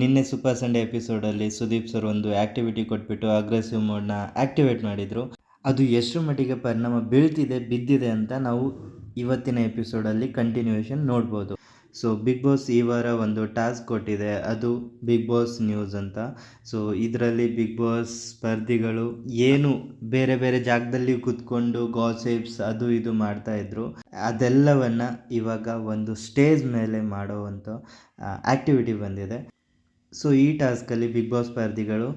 ನಿನ್ನೆ super Sunday ಎಪಿಸೋಡಲ್ಲಿ Sudeep sir ಒಂದು ಆ್ಯಕ್ಟಿವಿಟಿ ಕೊಟ್ಬಿಟ್ಟು ಅಗ್ರೆಸಿವ್ ಮೋಡ್ನ ಆ್ಯಕ್ಟಿವೇಟ್ ಮಾಡಿದರು. ಅದು ಎಷ್ಟು ಮಟ್ಟಿಗೆ ಪರಿಣಾಮ ಬೀಳ್ತಿದೆ, ಬಿದ್ದಿದೆ ಅಂತ ನಾವು ಇವತ್ತಿನ ಎಪಿಸೋಡಲ್ಲಿ ಕಂಟಿನ್ಯೂಯೇಷನ್ ನೋಡ್ಬೋದು. ಸೊ ಬಿಗ್ ಬಾಸ್ ಈ ವಾರ ಒಂದು ಟಾಸ್ಕ್ ಕೊಟ್ಟಿದೆ. ಅದು ಬಿಗ್ ಬಾಸ್ ನ್ಯೂಸ್ ಅಂತ. ಸೊ ಇದರಲ್ಲಿ ಬಿಗ್ ಬಾಸ್ ಸ್ಪರ್ಧಿಗಳು ಏನು ಬೇರೆ ಬೇರೆ ಜಾಗದಲ್ಲಿ ಕೂತ್ಕೊಂಡು ಗಾಸಿಪ್ಸ್ ಅದು ಇದು ಮಾಡ್ತಾ ಅದೆಲ್ಲವನ್ನು ಅದೆಲ್ಲವನ್ನ ಇವಾಗ ಒಂದು ಸ್ಟೇಜ್ ಮೇಲೆ ಮಾಡೋವಂಥ ಆ್ಯಕ್ಟಿವಿಟಿ ಬಂದಿದೆ. ಸೊ ಈ ಟಾಸ್ಕಲ್ಲಿ ಬಿಗ್ ಬಾಸ್ ಸ್ಪರ್ಧಿಗಳು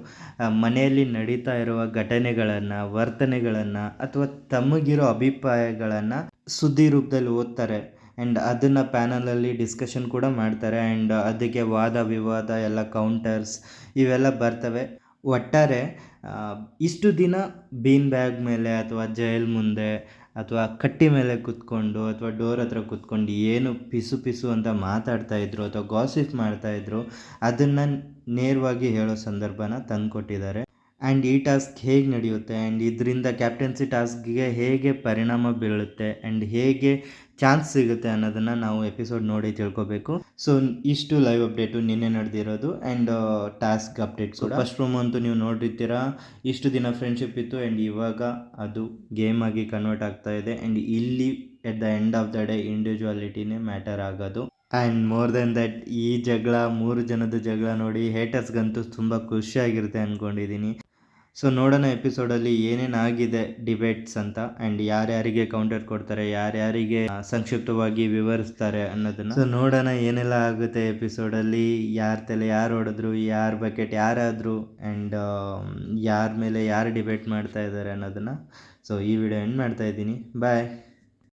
ಮನೆಯಲ್ಲಿ ನಡೀತಾ ಇರುವ ಘಟನೆಗಳನ್ನು, ವರ್ತನೆಗಳನ್ನು ಅಥವಾ ತಮಗಿರೋ ಅಭಿಪ್ರಾಯಗಳನ್ನು ಸುದ್ದಿ ರೂಪದಲ್ಲಿ ಓದ್ತಾರೆ. ಆ್ಯಂಡ್ ಅದನ್ನು ಪ್ಯಾನಲಲ್ಲಿ ಡಿಸ್ಕಷನ್ ಕೂಡ ಮಾಡ್ತಾರೆ. ಆ್ಯಂಡ್ ಅದಕ್ಕೆ ವಾದ, ವಿವಾದ, ಎಲ್ಲ ಕೌಂಟರ್ಸ್ ಇವೆಲ್ಲ ಬರ್ತವೆ. ಒಟ್ಟಾರೆ ಇಷ್ಟು ದಿನ ಬೀನ್ ಬ್ಯಾಗ್ ಮೇಲೆ ಅಥವಾ ಜೈಲ್ ಮುಂದೆ ಅಥವಾ ಕಟ್ಟಿ ಮೇಲೆ ಕುತ್ಕೊಂಡು ಅಥವಾ ಡೋರ್ ಹತ್ರ ಕುತ್ಕೊಂಡು ಏನು ಪಿಸು ಪಿಸು ಅಂತ ಮಾತಾಡ್ತಾ ಇದ್ರು ಅಥವಾ ಗಾಸಿಪ್ ಮಾಡ್ತಾ ಇದ್ರು, ಅದನ್ನ ನೇರವಾಗಿ ಹೇಳೋ ಸಂದರ್ಭನ ತಂದುಕೊಟ್ಟಿದ್ದಾರೆ. ಆ್ಯಂಡ್ ಈ ಟಾಸ್ಕ್ ಹೇಗೆ ನಡೆಯುತ್ತೆ? ಆ್ಯಂಡ್ ಇದರಿಂದ ಕ್ಯಾಪ್ಟನ್ಸಿ ಟಾಸ್ಕ್ಗೆ ಹೇಗೆ ಪರಿಣಾಮ ಬೀಳುತ್ತೆ? ಆ್ಯಂಡ್ ಹೇಗೆ ಚಾನ್ಸ್ ಸಿಗುತ್ತೆ ಅನ್ನೋದನ್ನು ನಾವು ಎಪಿಸೋಡ್ ನೋಡಿ ತಿಳ್ಕೊಬೇಕು. ಸೊ ಇಷ್ಟು ಲೈವ್ ಅಪ್ಡೇಟು ನಿನ್ನೆ ನಡೆದಿರೋದು ಆ್ಯಂಡ್ ಟಾಸ್ಕ್ ಅಪ್ಡೇಟ್ಸ್ ಕೂಡ. ಫಸ್ಟ್ ರೂಮ್ ಅಂತೂ ನೀವು ನೋಡಿರ್ತೀರಾ. ಇಷ್ಟು ದಿನ ಫ್ರೆಂಡ್ಶಿಪ್ ಇತ್ತು ಆ್ಯಂಡ್ ಇವಾಗ ಅದು ಗೇಮ್ ಆಗಿ ಕನ್ವರ್ಟ್ ಆಗ್ತಾ ಇದೆ. ಆ್ಯಂಡ್ ಇಲ್ಲಿ at the end of the day ಇಂಡಿವಿಜುವಾಲಿಟಿನೇ matter ಆಗೋದು. ಆ್ಯಂಡ್ ಮೋರ್ ದೆನ್ ದಟ್ ಈ ಜಗಳ, ಮೂರು ಜನದ ಜಗಳ ನೋಡಿ ಹೇಟರ್ಸ್ಗಂತೂ ತುಂಬ ಖುಷಿಯಾಗಿರುತ್ತೆ ಅಂದ್ಕೊಂಡಿದ್ದೀನಿ ಸೊ ನೋಡೋಣ ಎಪಿಸೋಡಲ್ಲಿ ಏನೇನು ಆಗಿದೆ ಡಿಬೇಟ್ಸ್ ಅಂತ ಆ್ಯಂಡ್ ಯಾರ್ಯಾರಿಗೆ ಕೌಂಟರ್ ಕೊಡ್ತಾರೆ, ಯಾರ್ಯಾರಿಗೆ ಸಂಕ್ಷಿಪ್ತವಾಗಿ ವಿವರಿಸ್ತಾರೆ ಅನ್ನೋದನ್ನ. ಸೊ ನೋಡೋಣ ಏನೆಲ್ಲ ಆಗುತ್ತೆ ಎಪಿಸೋಡಲ್ಲಿ ಯಾರ ತಲೆ ಯಾರು ಹೊಡೆದ್ರು, ಯಾರ ಬಕೆಟ್ ಯಾರಾದರು ಆ್ಯಂಡ್ ಯಾರ ಮೇಲೆ ಯಾರು ಡಿಬೇಟ್ ಮಾಡ್ತಾ ಇದ್ದಾರೆ ಅನ್ನೋದನ್ನು. ಸೊ ಈ ವಿಡಿಯೋ ಎಂಡ್ ಮಾಡ್ತಾ ಇದ್ದೀನಿ. ಬಾಯ್